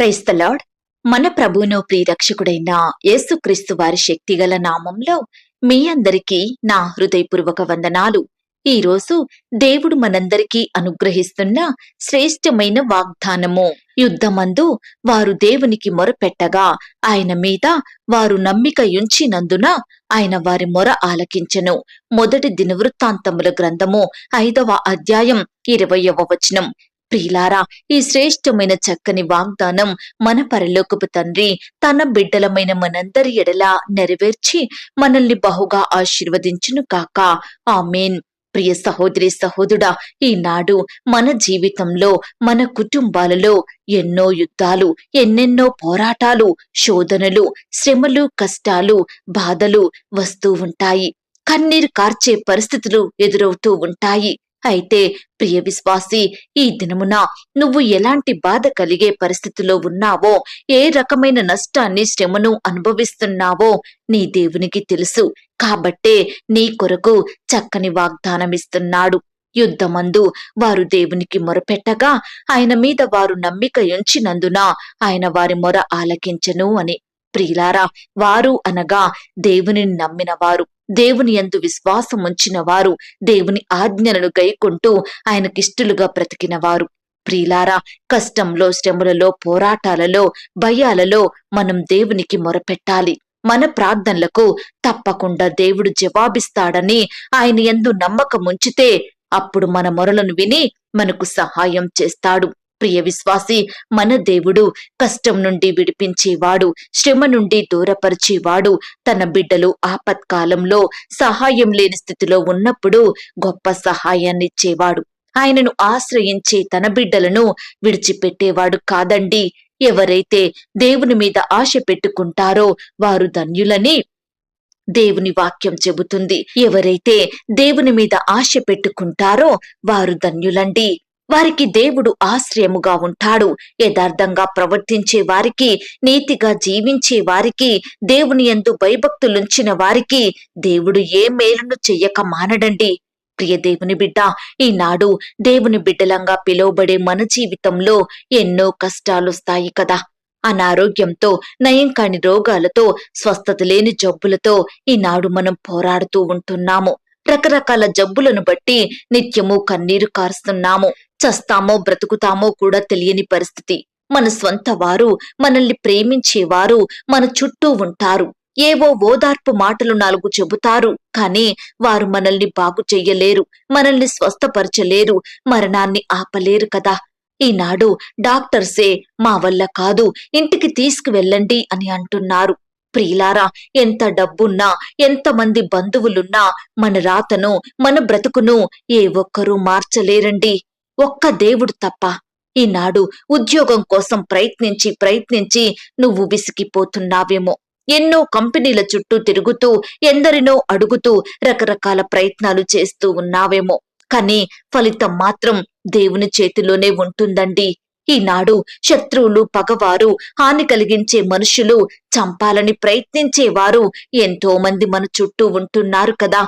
క్రైస్తలాడ్ మన ప్రభువును ప్రియరక్షకుడైన యేసుక్రీస్తు వారి శక్తిగల నామంలో మీ అందరికీ నా హృదయపూర్వక వందనాలు. ఈ రోజు దేవుడు మనందరికీ అనుగ్రహిస్తున్న శ్రేష్టమైన వాగ్దానము. యుద్ధమందు వారు దేవునికి మొరపెట్టగా ఆయన మీద వారు నమ్మిక ఉంచినందున ఆయన వారి మొర ఆలకించను. మొదటి దినవృత్తాంతముల గ్రంథము ఐదవ అధ్యాయం ఇరవయవ వచనం. ప్రియులారా ఈ శ్రేష్టమైన చక్కని వాగ్దానం మన పరలోకపు తండ్రి తన బిడ్డలమైన మనందరి ఎడల నెరవేర్చి మనల్ని బహుగా ఆశీర్వదించును కాక. ఆమెన్. ప్రియ సహోదరి సహోదరుడా ఈనాడు మన జీవితంలో మన కుటుంబాలలో ఎన్నో యుద్ధాలు ఎన్నెన్నో పోరాటాలు శోధనలు శ్రమలు కష్టాలు బాధలు వస్తూ ఉంటాయి. కన్నీరు కార్చే పరిస్థితులు ఎదురవుతూ ఉంటాయి. అయితే ప్రియ విశ్వాసి ఈ దినమున నువ్వు ఎలాంటి బాధ కలిగే పరిస్థితిలో ఉన్నావో ఏ రకమైన నష్టాన్ని శ్రమను అనుభవిస్తున్నావో నీ దేవునికి తెలుసు. కాబట్టే నీ కొరకు చక్కని వాగ్దానమిస్తున్నాడు. యుద్ధమందు వారు దేవునికి మొరపెట్టగా ఆయన మీద వారు నమ్మిక ఉంచినందున ఆయన వారి మొర ఆలకించను అని. ప్రియులారా వారు అనగా దేవుని నమ్మిన వారు దేవుని ఎందు విశ్వాసం ఉంచిన వారు దేవుని ఆజ్ఞలను గైకొంటూ ఆయనకిష్టులుగా బ్రతికిన వారు ప్రియులారా కష్టంలో శ్రమలలో పోరాటాలలో భయాలలో మనం దేవునికి మొరపెట్టాలి. మన ప్రార్థనలకు తప్పకుండా దేవుడు జవాబిస్తాడని ఆయన ఎందు నమ్మకం ఉంచితే అప్పుడు మన మొరలను విని మనకు సహాయం చేస్తాడు. ప్రియ విశ్వాసి మన దేవుడు కష్టం నుండి విడిపించేవాడు శ్రమ నుండి దూరపరిచేవాడు. తన బిడ్డలు ఆపత్కాలంలో సహాయం లేని స్థితిలో ఉన్నప్పుడు గొప్ప సహాయాన్ని ఇచ్చేవాడు ఆయనను ఆశ్రయించే తన బిడ్డలను విడిచిపెట్టేవాడు కాదండి. ఎవరైతే దేవుని మీద ఆశ పెట్టుకుంటారో వారు ధన్యులని దేవుని వాక్యం చెబుతుంది. ఎవరైతే దేవుని మీద ఆశ పెట్టుకుంటారో వారు ధన్యులండి. వారికి దేవుడు ఆశ్రయముగా ఉంటాడు. యథార్థంగా ప్రవర్తించే వారికి నీతిగా జీవించే వారికి దేవుని ఎందు భయభక్తులుంచిన వారికి దేవుడు ఏ మేలును చెయ్యక మానడండి. ప్రియ దేవుని బిడ్డ ఈనాడు దేవుని బిడ్డలంగా పిలువబడే మన జీవితంలో ఎన్నో కష్టాలొస్తాయి కదా. అనారోగ్యంతో నయం కాని రోగాలతో స్వస్థత లేని జబ్బులతో ఈనాడు మనం పోరాడుతూ ఉంటున్నాము. రకరకాల జబ్బులను బట్టి నిత్యము కన్నీరు కారుస్తున్నాము. చస్తామో బ్రతుకుతామో కూడా తెలియని పరిస్థితి. మన స్వంత వారు మనల్ని ప్రేమించేవారు మన చుట్టూ ఉంటారు. ఏవో ఓదార్పు మాటలు నాలుగు చెబుతారు. కానీ వారు మనల్ని బాగు చెయ్యలేరు. మనల్ని స్వస్థపరచలేరు. మరణాన్ని ఆపలేరు కదా. ఈనాడు డాక్టర్సే మా వల్ల కాదు. ఇంటికి తీసుకువెళ్ళండి అని అంటున్నారు. ప్రియులారా ఎంత డబ్బున్నా ఎంతమంది బంధువులున్నా మన రాతను మన బ్రతుకును ఏ ఒక్కరూ మార్చలేరండి. ఒక్క దేవుడు తప్ప ఈనాడు ఉద్యోగం కోసం ప్రయత్నించి ప్రయత్నించి నువ్వు విసిగిపోతున్నావేమో. ఎన్నో కంపెనీల చుట్టూ తిరుగుతూ ఎందరినో అడుగుతూ రకరకాల ప్రయత్నాలు చేస్తూ ఉన్నావేమో. కానీ ఫలితం మాత్రం దేవుని చేతిలోనే ఉంటుందండి. ఈనాడు శత్రువులు పగవారు హాని కలిగించే మనుషులు చంపాలని ప్రయత్నించేవారు ఎంతో మంది మన చుట్టూ ఉంటున్నారు కదా.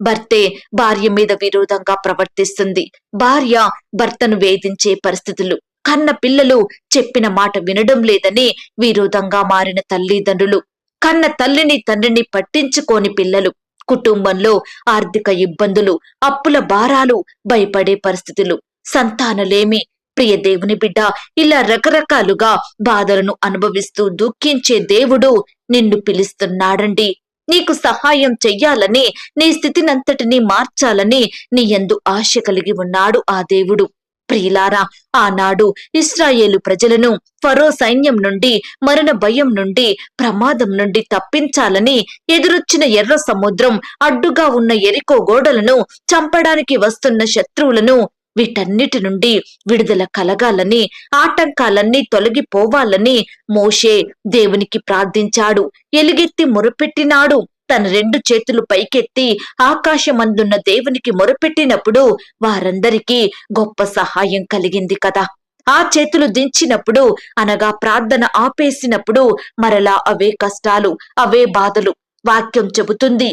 భర్తే భార్య మీద విరోధంగా ప్రవర్తిస్తుంది. భార్య భర్తను వేధించే పరిస్థితులు. కన్న పిల్లలు చెప్పిన మాట వినడం లేదని విరోధంగా మారిన తల్లిదండ్రులు. కన్న తల్లిని తండ్రిని పట్టించుకోని పిల్లలు. కుటుంబంలో ఆర్థిక ఇబ్బందులు అప్పుల భారాలు భయపడే పరిస్థితులు. సంతానలేమి. ప్రియ దేవుని బిడ్డ ఇలా రకరకాలుగా బాధలను అనుభవిస్తూ దుఃఖించే దేవుడు నిన్ను పిలుస్తున్నాడండి. నీకు సహాయం చెయ్యాలని నీ స్థితినంతటినీ మార్చాలని నీ ఎందు ఆశ కలిగి ఉన్నాడు ఆ దేవుడు. ప్రియులారా ఆనాడు ఇస్రాయేలు ప్రజలను ఫరో సైన్యం నుండి మరణ భయం నుండి ప్రమాదం నుండి తప్పించాలని ఎదురొచ్చిన ఎర్ర సముద్రం అడ్డుగా ఉన్న ఎరికో గోడలను చంపడానికి వస్తున్న శత్రువులను వీటన్నిటి నుండి విడుదల కలగాలని ఆటంకాలన్నీ తొలగిపోవాలని మోషే దేవునికి ప్రార్థించాడు. ఎలుగెత్తి మొరపెట్టినాడు. తన రెండు చేతులు పైకెత్తి ఆకాశమందున్న దేవునికి మొరపెట్టినప్పుడు వారందరికీ గొప్ప సహాయం కలిగింది కదా. ఆ చేతులు దించినప్పుడు అనగా ప్రార్థన ఆపేసినప్పుడు మరలా అవే కష్టాలు అవే బాధలు వాక్యం చెబుతుంది.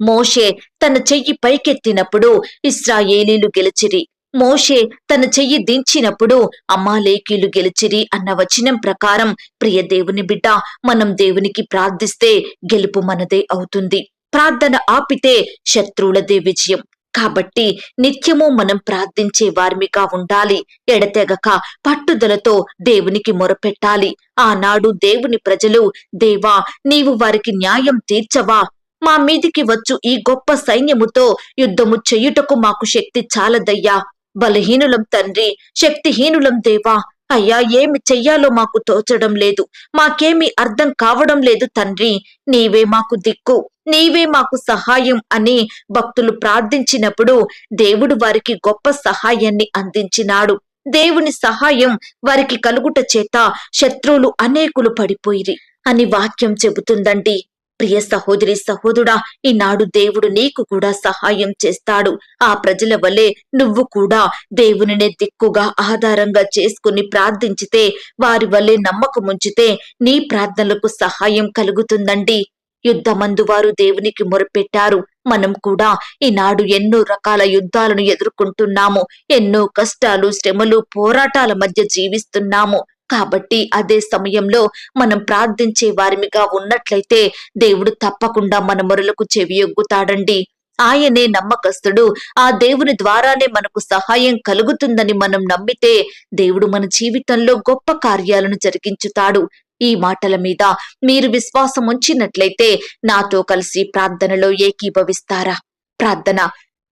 మోషే తన చెయ్యి పైకెత్తినప్పుడు ఇస్రాయేలీలు గెలిచిరి. మోషే తన చెయ్యి దించినప్పుడు అమ్మాలేకీలు గెలిచిరి అన్న వచనం ప్రకారం ప్రియ దేవుని బిడ్డ మనం దేవునికి ప్రార్థిస్తే గెలుపు మనదే అవుతుంది. ప్రార్థన ఆపితే శత్రువులదే విజయం కాబట్టి నిత్యము మనం ప్రార్థించే వార్మిగా ఉండాలి. ఎడతెగక పట్టుదలతో దేవునికి మొరపెట్టాలి. ఆనాడు దేవుని ప్రజలు దేవా నీవు వారికి న్యాయం తీర్చవా? మా మీదికి వచ్చు ఈ గొప్ప సైన్యముతో యుద్ధము చెయ్యుటకు మాకు శక్తి చాలదయ్యా. బలహీనులం తండ్రి శక్తిహీనులం దేవా. అయ్యా ఏమి చెయ్యాలో మాకు తోచడం లేదు. మాకేమి అర్థం కావడం లేదు తండ్రి. నీవే మాకు దిక్కు నీవే మాకు సహాయం అని భక్తులు ప్రార్థించినప్పుడు దేవుడు వారికి గొప్ప సహాయాన్ని అందించినాడు. దేవుని సహాయం వారికి కలుగుట చేత శత్రువులు అనేకులు పడిపోయిరి అని వాక్యం చెబుతుందండి. ప్రియ సహోదరి సహోదరుడా ఈనాడు దేవుడు నీకు కూడా సహాయం చేస్తాడు. ఆ ప్రజల వలె నువ్వు కూడా దేవునినే దిక్కుగా ఆధారంగా చేసుకుని ప్రార్థించితే వారి వలె నమ్మకముంచితే నీ ప్రార్థనలకు సహాయం కలుగుతుందండి. యుద్ధమందు వారు దేవునికి మొరపెట్టారు. మనం కూడా ఈనాడు ఎన్నో రకాల యుద్ధాలను ఎదుర్కొంటున్నాము. ఎన్నో కష్టాలు శ్రమలు పోరాటాల మధ్య జీవిస్తున్నాము. కాబట్టి అదే సమయంలో మనం ప్రార్థించే వారిమిగా ఉన్నట్లయితే దేవుడు తప్పకుండా మన మొరలకు చెవియొగ్గుతాడండి ఆయనే నమ్మకస్తుడు. ఆ దేవుని ద్వారానే మనకు సహాయం కలుగుతుందని మనం నమ్మితే దేవుడు మన జీవితంలో గొప్ప కార్యాలను జరిగించుతాడు. ఈ మాటల మీద మీరు విశ్వాసం ఉంచినట్లయితే నాతో కలిసి ప్రార్థనలో ఏకీభవిస్తారా? ప్రార్థన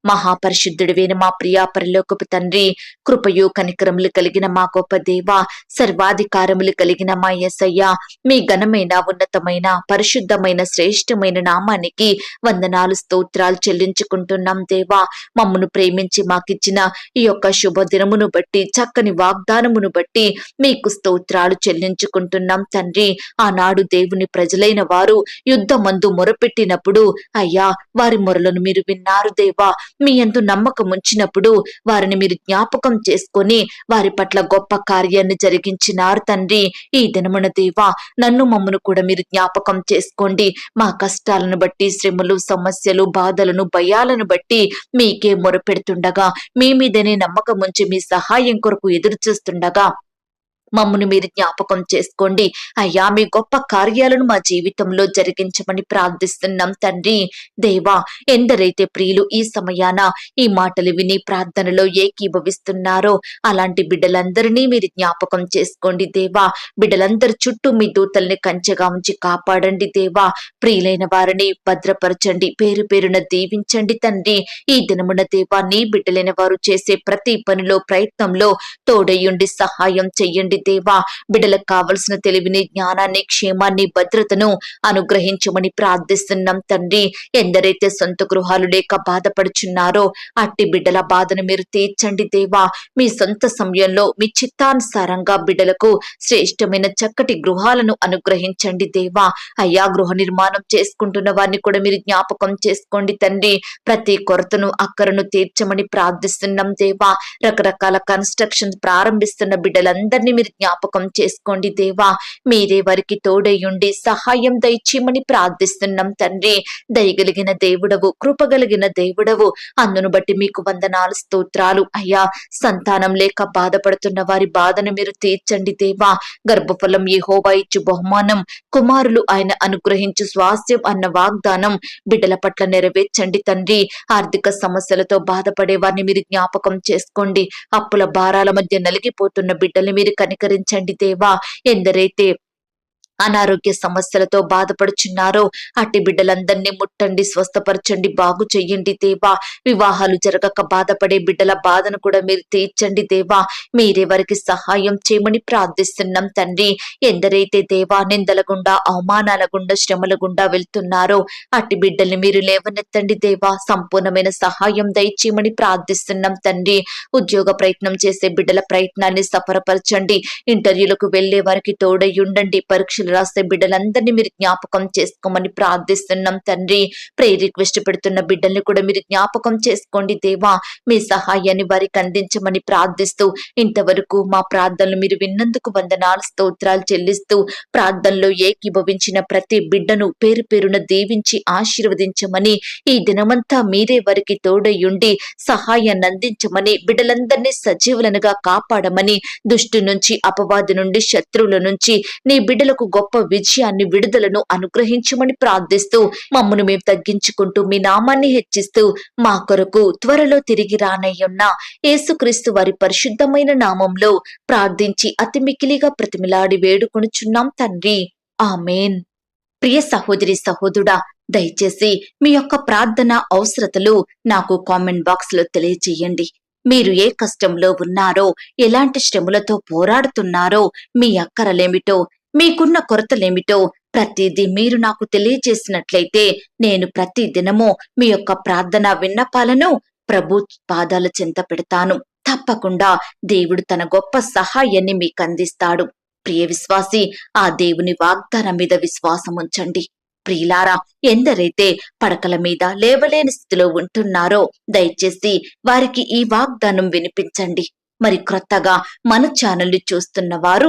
మహాపరిశుద్ధుడివైన మా ప్రియా పరిలోకపు తండ్రి కృపయు కనికరములు కలిగిన మా గొప్ప దేవ సర్వాధికారములు కలిగిన మా ఎసయ్య మీ ఘనమైన ఉన్నతమైన పరిశుద్ధమైన శ్రేష్టమైన నామానికి వందనాలు స్తోత్రాలు చెల్లించుకుంటున్నాం దేవా. మమ్మను ప్రేమించి మాకిచ్చిన ఈ యొక్క శుభదినమును బట్టి చక్కని వాగ్దానమును బట్టి మీకు స్తోత్రాలు చెల్లించుకుంటున్నాం తండ్రి. ఆనాడు దేవుని ప్రజలైన వారు యుద్ధమందు మొరపెట్టినప్పుడు అయ్యా వారి మొరలను మీరు విన్నారు దేవా. మీ యందు నమ్మకం ఉంచినప్పుడు వారిని మీరు జ్ఞాపకం చేసుకొని వారి పట్ల గొప్ప కార్యాన్ని జరిగించినారు తండ్రి. ఈ దినమున దేవా నన్ను మమ్మను కూడా మీరు జ్ఞాపకం చేసుకోండి. మా కష్టాలను బట్టి శ్రమలు సమస్యలు బాధలను భయాలను బట్టి మీకే మొరపెడుతుండగా మీ మీదనే నమ్మకం ఉంచి మీ సహాయం కొరకు ఎదురు చూస్తుండగా మమ్మను మీరు జ్ఞాపకం చేసుకోండి. అయ్యా మీ గొప్ప కార్యాలను మా జీవితంలో జరిగించమని ప్రార్థిస్తున్నాం తండ్రి. దేవా ఎందరైతే ప్రియులు ఈ సమయాన ఈ మాటలు విని ప్రార్థనలో ఏకీభవిస్తున్నారో అలాంటి బిడ్డలందరినీ మీరు జ్ఞాపకం చేసుకోండి దేవా. బిడ్డలందరి చుట్టూ మీ దూతల్ని కంచెగా ఉంచి కాపాడండి దేవా. ప్రియులైన వారిని భద్రపరచండి పేరు పేరున దీవించండి తండ్రి. ఈ దినమున దేవా నీ బిడ్డలైన వారు చేసే ప్రతి పనిలో ప్రయత్నంలో తోడయ్యుండి సహాయం చెయ్యండి దేవా బిడ్డలకు కావలసిన తెలివిని జ్ఞానాన్ని క్షేమాన్ని భద్రతను అనుగ్రహించమని ప్రార్థిస్తున్నాం తండ్రి. ఎందరైతే సొంత గృహాలు లేక బాధపడుచున్నారో అట్టి బిడ్డల బాధను మీరు తీర్చండి దేవా. మీ సొంత సమయంలో మీ చిత్తానుసారంగా బిడ్డలకు శ్రేష్టమైన చక్కటి గృహాలను అనుగ్రహించండి దేవా. అయ్యా గృహ నిర్మాణం చేసుకుంటున్న వారిని కూడా మీరు జ్ఞాపకం చేసుకోండి తండ్రి. ప్రతి కొరతను అక్కరను తీర్చమని ప్రార్థిస్తున్నాం దేవా. రకరకాల కన్స్ట్రక్షన్ ప్రారంభిస్తున్న బిడ్డలందరినీ మీరు జ్ఞాపకం చేసుకోండి దేవా. మీరే వారికి తోడయ్యుండి సహాయం దయచేయమని ప్రార్థిస్తున్నాం తండ్రి. దయగలిగిన దేవుడవు కృపగలిగిన దేవుడవు. అందును బట్టి మీకు వందనాలు స్తోత్రాలు. అయ్యా సంతానం లేక బాధపడుతున్న వారి బాధను మీరు తీర్చండి దేవా. గర్భఫలం యెహోవా ఇచ్చు బహుమానం. కుమారులు ఆయన అనుగ్రహించు స్వాస్థ్యం అన్న వాగ్దానం బిడ్డల పట్ల నెరవేర్చండి తండ్రి. ఆర్థిక సమస్యలతో బాధపడే వారిని మీరు జ్ఞాపకం చేసుకోండి. అప్పుల భారాల మధ్య నలిగిపోతున్న బిడ్డల్ని మీరు కనికరించండి దేవా ఎందరైతే అనారోగ్య సమస్యలతో బాధపడుచున్నారో అట్టి బిడ్డలందరినీ ముట్టండి స్వస్థపరచండి బాగు చెయ్యండి దేవా. వివాహాలు జరగక బాధపడే బిడ్డల బాధను కూడా మీరు తీర్చండి దేవా. మీరే వారికి సహాయం చేయమని ప్రార్థిస్తున్నాం తండ్రి. ఎందరైతే దేవా నిందల గుండా అవమానాల గుండా శ్రమల గుండా వెళ్తున్నారో అట్టి బిడ్డల్ని మీరు లేవనెత్తండి దేవా. సంపూర్ణమైన సహాయం దయచేయమని ప్రార్థిస్తున్నాం తండ్రి. ఉద్యోగ ప్రయత్నం చేసే బిడ్డల ప్రయత్నాన్ని సఫలపరచండి. ఇంటర్వ్యూలకు వెళ్ళే వారికి తోడై ఉండండి. పరీక్షలు పరీక్షలు రాసే బిడ్డలందరినీ మీరు జ్ఞాపకం చేసుకోమని ప్రార్థిస్తున్నాం తండ్రి. ప్రే రిక్వెస్ట్ పెడుతున్న బిడ్డల్ని కూడా మీరు జ్ఞాపకం చేసుకోండి దేవా. మీ సహాయాన్ని వారికి అందించమని ప్రార్థిస్తూ ఇంతవరకు మా ప్రార్థనలు మీరు విన్నందుకు వందనాలు స్తోత్రాలు చెల్లిస్తూ ప్రార్థనలో ఏకీభవించిన ప్రతి బిడ్డను పేరు పేరున దీవించి ఆశీర్వదించమని ఈ దినమంతా మీరే వారికి తోడయుండి సహాయాన్ని అందించమని బిడ్డలందరినీ సజీవులనుగా కాపాడమని దుష్టు నుంచి అపవాది నుండి శత్రువుల నుంచి నీ బిడ్డలకు గొప్ప విజయాన్ని విడుదలను అనుగ్రహించమని ప్రార్థిస్తూ మమ్మను మేము తగ్గించుకుంటూ మీ నామాన్ని హెచ్చిస్తూ మా కొరకు త్వరలో తిరిగి రానయ్యున్న యేసుక్రీస్తు వారి పరిశుద్ధమైన నామంలో ప్రార్థించి అతి మికిలిగా ప్రతిమిలాడి వేడుకొనుచున్నాం తండ్రి. ఆమెన్. ప్రియ సహోదరి సహోదరుడా దయచేసి మీ యొక్క ప్రార్థన అవసరతలు నాకు కామెంట్ బాక్స్లో తెలియజేయండి. మీరు ఏ కష్టంలో ఉన్నారో ఎలాంటి శ్రమలతో పోరాడుతున్నారో మీ అక్కరలేమిటో మీకున్న కొరతలేమిటో ప్రతిదీ మీరు నాకు తెలియజేసినట్లయితే నేను ప్రతి దినము మీ యొక్క ప్రార్థన విన్నపాలను ప్రభు పాదాల చెంత పెడతాను. తప్పకుండా దేవుడు తన గొప్ప సహాయాన్ని మీకు అందిస్తాడు. ప్రియ విశ్వాసి ఆ దేవుని వాగ్దానం మీద విశ్వాసం ఉంచండి. ప్రియులారా ఎందరైతే పడకల మీద లేవలేని స్థితిలో ఉంటున్నారో దయచేసి వారికి ఈ వాగ్దానం వినిపించండి. మరి క్రొత్తగా మన ఛానల్ని చూస్తున్న వారు